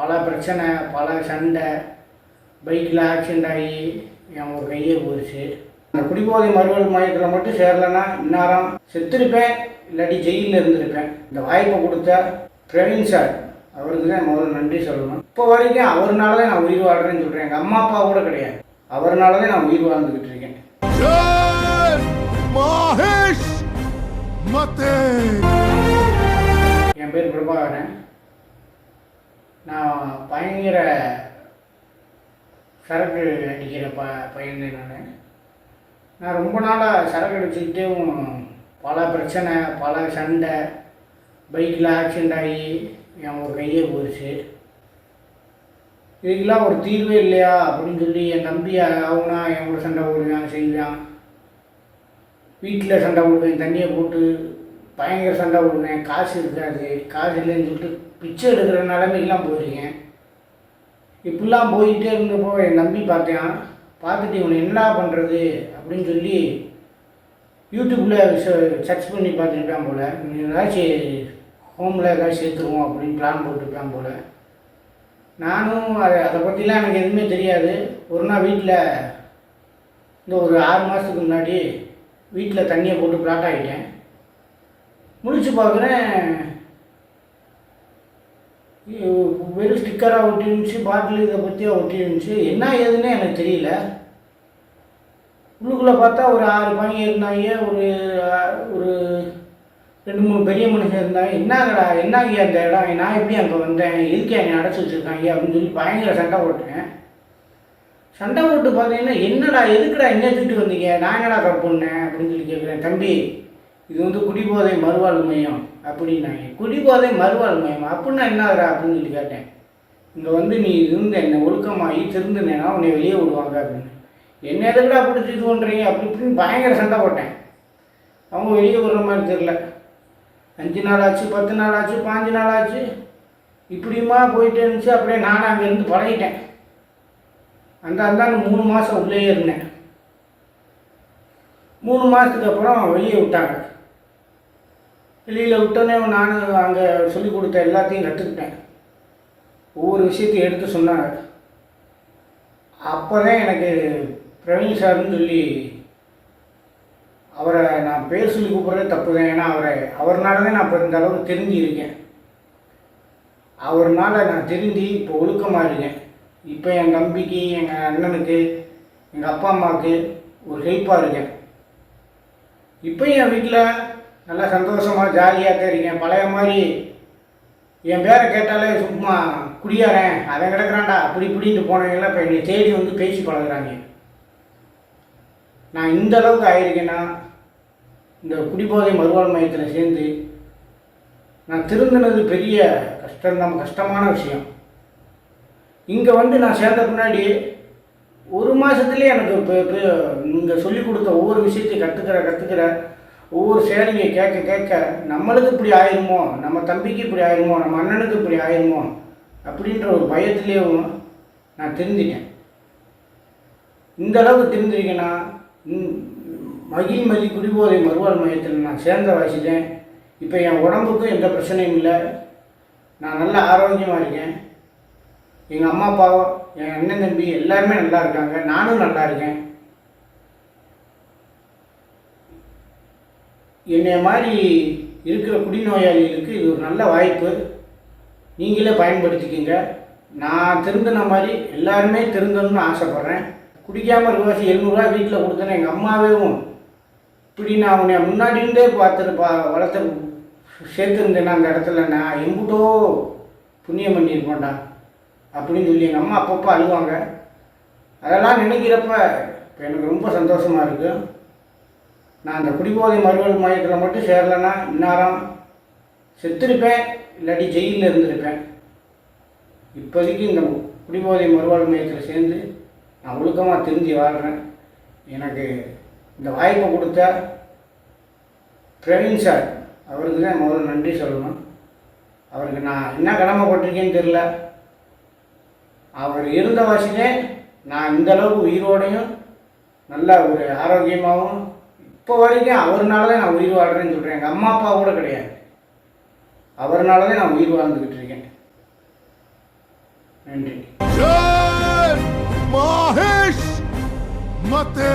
பல பிரச்சனை பல சண்டை. பைக்கில் ஆக்சிடெண்ட் ஆகி என் ஒரு கையே போயிடுச்சு. அந்த குடிபோதை மறுவாழ்வு மையத்தில் மட்டும் சேரலன்னா இந்நேரம் செத்துருப்பேன் இல்லாட்டி ஜெயிலில் இருந்திருப்பேன். இந்த வாய்ப்பை கொடுத்த பிரவீன் சார் அவருக்கு தான் முதல்ல நன்றி சொல்லணும். இப்போ வரைக்கும் அவர்னால தான் நான் உயிர் வாழ்கிறேன்னு சொல்கிறேன் எங்கள் அம்மா அப்பா கூட கிடையாது. அவர்னால தான் நான் உயிர் வாழ்ந்துக்கிட்டு இருக்கேன். என் பேர் பிரபாகரன். நான் பயங்கர சரக்கு அடிக்கிற ப பையன் நான். நான் ரொம்ப நாளாக சரக்கு அடிச்சுக்கிட்டேவும் பல பிரச்சனை பல சண்டை பைக்கில் ஆக்சிடெண்ட் ஆகி என் ஒரு கையே போயிடுச்சு இதுக்கெல்லாம் ஒரு தீர்வே இல்லையா அப்படின்னு சொல்லி என் தம்பி அவனா என் கூட சண்டை போடுவான் செய்வான். வீட்டில் சண்டை போடுவேன் தண்ணியை போட்டு பயங்கர சண்டை விடுனேன் காசு இருக்காது. காசு இல்லைன்னு சொல்லிட்டு பிச்சை எடுக்கிற நிலைமைக்கெல்லாம் போயிருக்கேன். இப்படிலாம் போயிட்டே இருந்தப்போ என் தம்பி பார்த்தேன். பார்த்துட்டு இவனை என்ன பண்ணுறது அப்படின்னு சொல்லி யூடியூப்பில் சர்ச் பண்ணி பார்த்துருப்பான் போல். ஏதாச்சும் ஹோமில் ஏதாச்சும் சேர்த்துருவோம் அப்படின்னு பிளான் போட்டுருக்கான் போல். நானும் அதை அதை பற்றிலாம் எனக்கு எதுவுமே தெரியாது. ஒரு நாள் வீட்டில் இந்த ஒரு ஆறு மாதத்துக்கு முன்னாடி வீட்டில் தண்ணியை போட்டு பிளாட் ஆகிட்டேன். முடிச்சு பார்க்குறேன். வெறும் ஸ்டிக்கராக ஒட்டி இருந்துச்சு பாட்டில் இதை பற்றியாக ஒட்டி இருந்துச்சு. என்ன ஏதுன்னே எனக்கு தெரியல. உள்ளுக்குள்ளே பார்த்தா ஒரு ஆறு பையன் இருந்தாங்க ஒரு ஒரு ரெண்டு மூணு பெரிய மனுஷன் இருந்தாங்க. என்னங்கடா என்னங்க அந்த இடம்? நான் எப்படி அங்கே வந்தேன்? எதுக்கு என்னை அடைச்சி வச்சுருக்காங்க? அப்படின்னு சொல்லி பயங்கர சண்டை போட்டேன். சண்டை போட்டு பார்த்தீங்கன்னா என்னடா எதுக்குடா என்ன தூக்கிட்டு வந்தீங்க? நான் என்னடா தப்பு பண்ணேன்? அப்படின்னு சொல்லி கேட்குறேன். தம்பி இது வந்து குடிபோதை மறுவாழ்வு மையம் அப்படின்னாங்க. குடிபோதை மறுவாழ்வு மையம். அப்படின்னா என்னதுடா அப்படின்னு சொல்லி கேட்டேன். இங்கே வந்து நீ இருந்த என்னை ஒழுக்கமாகி திருந்தினேன்னா உன்னை வெளியே விடுவாங்க அப்படின்னு. என்ன எதுக்குடா பிடிச்சி இது பண்ணுறீங்க அப்படி இப்படின்னு பயங்கர சண்டை போட்டேன். அவங்க வெளியே விடுற மாதிரி தெரில அஞ்சு நாள் ஆச்சு பத்து நாள் ஆச்சு பாஞ்சு நாள் ஆச்சு. இப்படியுமா போயிட்டே இருந்துச்சு. அப்படியே நானும் அங்கேருந்து பழகிட்டேன். அந்த அந்தாண்டு மூணு மாதம் உள்ளே இருந்தேன். மூணு மாதத்துக்கு அப்புறம் வெளியே விட்டாங்க. வெளியில் விட்டோன்னே நான் அங்கே சொல்லிக் கொடுத்த எல்லாத்தையும் கற்றுக்கிட்டேன். ஒவ்வொரு விஷயத்தையும் எடுத்து சொன்னாங்க. அப்போ தான் எனக்கு பிரவீன் சார்னு சொல்லி அவரை நான் பேர் சொல்லி கூப்பிட்றதே தப்பு தான் ஏன்னா அவரை அவர்னால தான் நான் இப்போ இந்த அளவுக்கு தெரிஞ்சிருக்கேன். அவர்னால நான் தெரிஞ்சு இப்போ ஒழுக்கமாக இருக்கேன். இப்போ என் தம்பிக்கு எங்கள் அண்ணனுக்கு எங்கள் அப்பா அம்மாவுக்கு ஒரு ஹெல்ப்பாக இருக்கேன். இப்போ என் வீட்டில் நல்லா சந்தோஷமாக ஜாலியாக தான் பழைய மாதிரி என் பேரை கேட்டாலே சும்மா குடியாரேன் அதை கிடக்குறான்டா அப்படி இப்படின்ட்டு போனவங்களாம் இப்போ என்னை தேடி வந்து பேசி பழகுறாங்க. நான் இந்த அளவுக்கு ஆயிருக்கேன்னா இந்த குடிபோதை மறுவாழ் மையத்தில் சேர்ந்து நான் திருந்தினது பெரிய கஷ்டம் கஷ்டமான விஷயம். இங்கே வந்து நான் சேர்ந்த பின்னாடி ஒரு மாதத்துலேயே எனக்கு இப்போ நீங்கள் சொல்லிக் கொடுத்த ஒவ்வொரு விஷயத்தையும் கற்றுக்கிற கற்றுக்கிற ஒவ்வொரு சேவையை கேட்க கேட்க நம்மளுக்கு இப்படி ஆயிருமோ? நம்ம தம்பிக்கு இப்படி ஆயிருமோ? நம்ம அண்ணனுக்கு இப்படி ஆயிருமோ? அப்படின்ற ஒரு பயத்துலேயும் நான் தெரிஞ்சிட்டேன். இந்த அளவுக்கு தெரிஞ்சிருக்கேன்னா மகி மகிழ்மதி குடிபோதை மறுவாழ் மையத்தில் நான் சேர்ந்த வயசுலேன் இப்போ என் உடம்புக்கும் எந்த பிரச்சனையும் இல்லை. நான் நல்ல ஆரோக்கியமாக இருக்கேன். எங்கள் அம்மா அப்பாவோ என் அண்ணன் தம்பி எல்லாருமே நல்லா இருக்காங்க. நானும் நல்லா இருக்கேன். என்னை மாதிரி இருக்கிற குடிநோயாளிகளுக்கு இது ஒரு நல்ல வாய்ப்பு. நீங்களே பயன்படுத்திக்கிங்க. நான் திருந்தின மாதிரி எல்லாருமே திருந்தணும்னு ஆசைப்பட்றேன். குடிக்காமல் இருவாசி எழுநூறுவா வீட்டில் கொடுத்தேன்னு எங்கள் அம்மாவேவும் இப்படி நான் உன்னை முன்னாடி இருந்தே பா வளர்த்து சேர்த்துருந்தேன் அந்த இடத்துல நான் எம்புட்டோ புண்ணியம் பண்ணியிருக்கோண்டா அப்படின்னு சொல்லி எங்கள் அம்மா அப்பப்போ அழுவாங்க. அதெல்லாம் நினைக்கிறப்ப இப்போ எனக்கு ரொம்ப சந்தோஷமாக இருக்குது நான் அந்த குடிபோதை மறுவல் மையத்தில் மட்டும் சேரலைன்னா இந்நேரம் செத்துருப்பேன் இல்லாட்டி ஜெயிலில் இருந்திருப்பேன். இப்போதைக்கு இந்த குடிபோதை மறுவாழ் மையத்தில் சேர்ந்து நான் ஒழுக்கமாக திருந்தி வாழ்கிறேன் எனக்கு இந்த வாய்ப்பை கொடுத்த பிரவீன் சார் அவருக்கு தான் முதல்ல நன்றி சொல்லணும். அவருக்கு நான் என்ன கடமைப்பட்டிருக்கேன்னு தெரில அவர் இருந்த வாசிலே நான் இந்தளவுக்கு உயிரோடையும் நல்ல ஒரு ஆரோக்கியமாகவும் இப்போ வரைக்கும் அவர்னால தான் நான் உயிர் வாழ்கிறேன்னு சொல்கிறேன் எங்கள் அம்மா அப்பா கூட கிடையாது. அவர்னால தான் நான் உயிர் வாழ்ந்துக்கிட்டு இருக்கேன். நன்றி. மகேஷ் மத்தே.